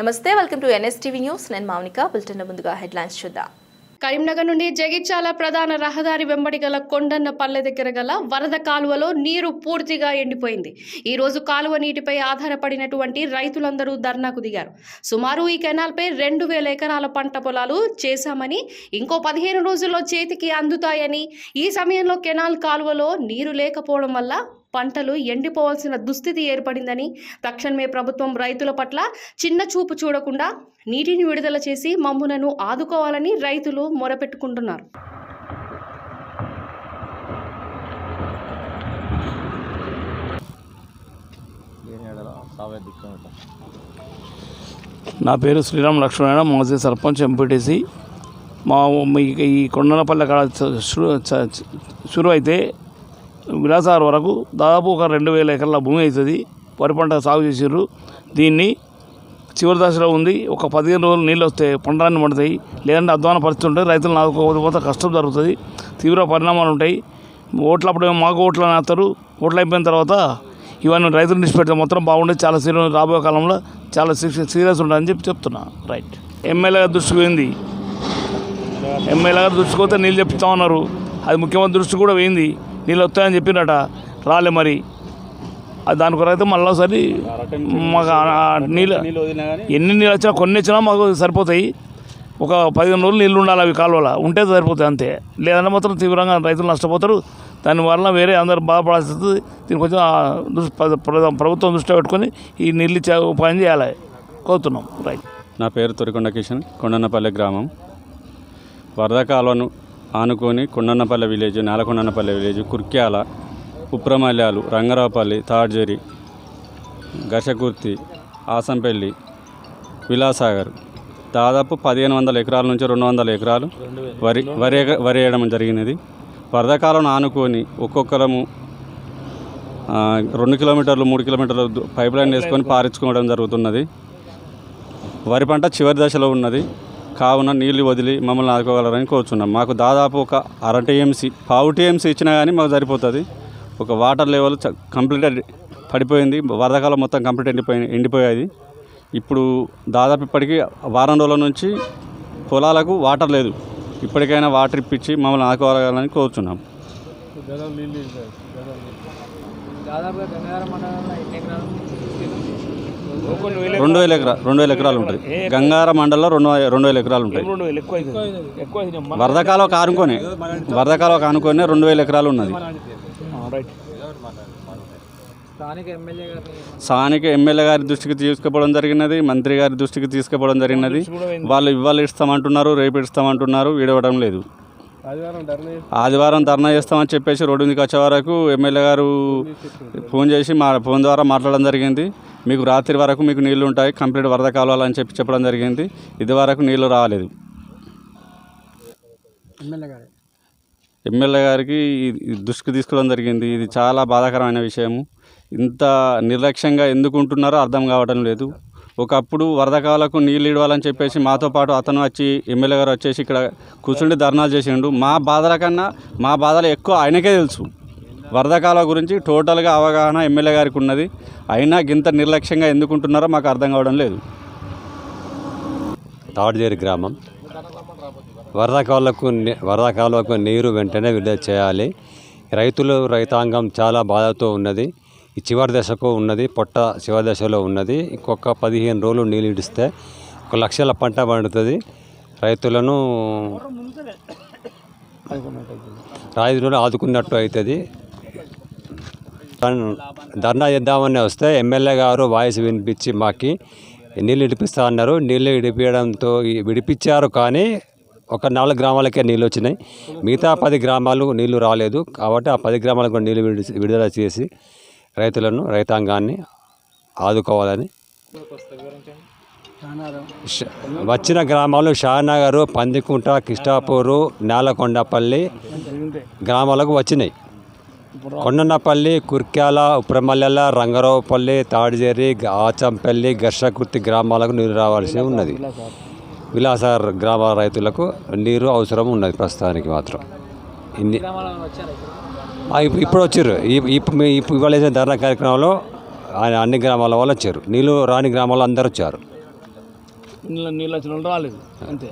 నమస్తే welcome to NSTV news. నేను Mounika bulletin ముందుగా హెడ్లైన్స్ చూద్దాం. కరీంనగర్ నుండి జగిత్యాల ప్రధాన రహదారి వెంబడి గల కొండన్న పల్లె దగ్గర గల వరద కాలువలో నీరు పూర్తిగా ఎండిపోయింది. ఈ రోజు కాలువ నీటిపై ఆధారపడినటువంటి రైతులందరూ ధర్నాకు దిగారు. సుమారు ఈ కెనాల్పై రెండు వేల ఎకరాల పంట పొలాలు చేశామని ఇంకో పదిహేను రోజుల్లో చేతికి అందుతాయని ఈ సమయంలో కెనాల్ కాలువలో నీరు లేకపోవడం వల్ల పంటలు ఎండిపోవాల్సిన దుస్థితి ఏర్పడిందని తక్షణమే ప్రభుత్వం రైతుల పట్ల చిన్న చూపు చూడకుండా నీటిని విడుదల చేసి మమ్ములను ఆదుకోవాలని రైతులు మొరపెట్టుకుంటున్నారు. నా పేరు శ్రీరామ్ లక్ష్మణ మాజీ సర్పంచ్ ఎంపీటీసీ. మా ఈ కొండలపల్లె కాడ షురు అయితే విలాసార్ వరకు దాదాపు ఒక రెండు వేల ఎకరాల భూమి అవుతుంది. వరి పంట సాగు చేసారు దీన్ని చివరి దశలో ఉంది. ఒక పదిహేను రోజులు నీళ్ళు వస్తే పండరాన్ని పండుతాయి. లేదంటే అధ్వాన పరిస్థితి ఉంటుంది. రైతులను ఆదుకోకపోతే కష్టం జరుగుతుంది. తీవ్ర పరిణామాలు ఉంటాయి. ఓట్లప్పుడు మాకు ఓట్లు అని వేస్తారు ఓట్లు అయిపోయిన తర్వాత ఇవన్నీ రైతులు నిష్పెడితే మొత్తం బాగుండేది. చాలా సీరియస్ రాబోయే కాలంలో చాలా సీరియస్ ఉంటుందని చెప్పి చెప్తున్నా. రైట్. ఎమ్మెల్యే గారు దృష్టికి పోయింది. ఎమ్మెల్యే గారు దృష్టికి పోతే నీళ్ళు చెప్తా ఉన్నారు అది ముఖ్యమంత్రి దృష్టి కూడా పోయింది. నీళ్ళు వస్తాయని చెప్పినట. రాలే మరి. దాని కొరకు మళ్ళీ ఒకసారి మాకు నీళ్ళు ఎన్ని నీళ్ళు వచ్చినా కొన్ని వచ్చినా మాకు సరిపోతాయి. ఒక పదిహేను రోజులు నీళ్ళు ఉండాలి అవి కాలువల. ఉంటే సరిపోతాయి అంతే. లేదంటే మాత్రం తీవ్రంగా రైతులు నష్టపోతారు. దానివల్ల వేరే అందరు బాధపడాల్సి వస్తుంది. దీనికి కొంచెం ఆ దృష్టి ప్రభుత్వం దృష్టిలో పెట్టుకొని ఈ నీళ్ళు ఇచ్చే ఉపాయం చేయాలి. కోరుతున్నాం. రైట్ నా పేరు తొరికొండ కిషన్ కొండన్నపల్లి గ్రామం. వరద కాలువను ఆనుకొని కొండన్నపల్లి విలేజ్ నేలకొండన్నపల్లి విలేజ్ కుర్క్యాల ఉప్రమల్యాలు రంగరావుపల్లి తాడ్జరి ఘర్షకుర్తి ఆసంపల్లి విలాసాగర్. దాదాపు పదిహేను వందల ఎకరాల నుంచి రెండు వందల ఎకరాలు వరి వరి వరి వేయడం జరిగినది. వరదకాలం ఆనుకొని ఒక్కొక్కరము రెండు కిలోమీటర్లు మూడు కిలోమీటర్లు పైప్ లైన్ వేసుకొని పారించుకోవడం జరుగుతున్నది. వరి పంట చివరి దశలో ఉన్నది. కావున నీళ్ళు వదిలి మమ్మల్ని ఆదుకోగలరని కోరుచున్నాం. మాకు దాదాపు ఒక అర టీఎంసీ పావు టీఎంసీ ఇచ్చినా కానీ మాకు సరిపోతుంది. ఒక వాటర్ లెవెల్ కంప్లీట్ పడిపోయింది. వరదకాలం మొత్తం కంప్లీట్ ఎండిపోయి ఎండిపోయేది. ఇప్పుడు దాదాపు ఇప్పటికీ వారం రోజుల నుంచి పొలాలకు వాటర్ లేదు. ఇప్పటికైనా వాటర్ ఇప్పించి మమ్మల్ని ఆదుకోగలగాలని కోరుచున్నాం. రెండు వేల ఎకరా రెండు వేల ఎకరాలు ఉంటాయి. గంగార మండలంలో రెండు రెండు వేల ఎకరాలు ఉంటాయి. వరదకాలం కానుకొని వరదకాలం కానుకొని రెండు వేల ఎకరాలు ఉన్నది. రైట్ స్థానిక ఎమ్మెల్యే గారి దృష్టికి తీసుకుపోవడం జరిగినది మంత్రి గారి దృష్టికి తీసుకుపోవడం జరిగినది. వాళ్ళు ఇవాళ ఇస్తామంటున్నారు రేపు ఇస్తామంటున్నారు వీడవడం లేదు. ఆదివారం ధర్నా చేస్తామని చెప్పేసి రోడ్డు మీదకి వచ్చే వరకు ఎమ్మెల్యే గారు ఫోన్ చేసి మా ఫోన్ ద్వారా మాట్లాడడం జరిగింది. మీకు రాత్రి వరకు మీకు నీళ్ళు ఉంటాయి కంప్లీట్ వరద కావాలని చెప్పి చెప్పడం జరిగింది. ఇది వరకు నీళ్ళు రాలేదు. ఎమ్మెల్యే గారికి దృష్టికి తీసుకోవడం జరిగింది. ఇది చాలా బాధాకరమైన విషయము. ఇంత నిర్లక్ష్యంగా ఎందుకు ఉంటున్నారో అర్థం కావడం లేదు. ఒకప్పుడు వరదకాలకు నీళ్ళు ఇవ్వాలని చెప్పేసి మాతో పాటు అతను వచ్చి ఎమ్మెల్యే గారు వచ్చేసి ఇక్కడ కూర్చుండి ధర్నాలు చేసిండు. మా బాధల కన్నా మా బాధలు ఎక్కువ ఆయనకే తెలుసు. వరదకాల గురించి టోటల్గా అవగాహన ఎమ్మెల్యే గారికి ఉన్నది. అయినా గింత నిర్లక్ష్యంగా ఎందుకుంటున్నారో మాకు అర్థం కావడం లేదు. తాడుదేరి గ్రామం. వరద కాలకు వరద కాలువకు నీరు వెంటనే విడుదల చేయాలి. రైతులు రైతాంగం చాలా బాధతో ఉన్నది. ఈ చివరి దశకు ఉన్నది పొట్ట చివరి దశలో ఉన్నది. ఇంకొక పదిహేను రోజులు నీళ్ళు ఇడిస్తే ఒక లక్షల పంట పండుతుంది. రైతులను రైతులను ఆదుకున్నట్టు అవుతుంది ధర్నా చేద్దామని వస్తే ఎమ్మెల్యే గారు వాయిస్ వినిపించి మాకి నీళ్ళు ఇడిపిస్తా అన్నారు. నీళ్ళు ఇడిపించడంతో విడిపించారు కానీ ఒక నాలుగు గ్రామాలకే నీళ్ళు వచ్చినాయి. మిగతా పది గ్రామాలు నీళ్ళు రాలేదు కాబట్టి ఆ పది గ్రామాలకు కూడా నీళ్ళు విడి విడుదల చేసి రైతులను రైతాంగాన్ని ఆదుకోవాలని. ష- వచ్చిన గ్రామాలు షానగరు పందికుంట కిష్టాపూరు నేలకొండపల్లి గ్రామాలకు వచ్చినాయి. కొండన్నపల్లి కుర్క్యాల ఉప్రమల్లెల రంగరావుపల్లి తాడిజేరి ఆచంపల్లి గర్షకుర్తి గ్రామాలకు నీరు రావాల్సి ఉన్నది. విలాసార్ గ్రామ రైతులకు నీరు అవసరం ఉన్నది ప్రస్తుతానికి మాత్రం. ఇన్ని ఇప్పుడు? వచ్చారు. ఇప్పుడు ఇవాళ చేసిన ధర్నా కార్యక్రమంలో ఆ- అన్ని గ్రామాల వాళ్ళు వచ్చారు. నీళ్ళు రాని గ్రామాల్లో అందరూ వచ్చారు. నీళ్ళు వచ్చిన రాలేదు. అంతే.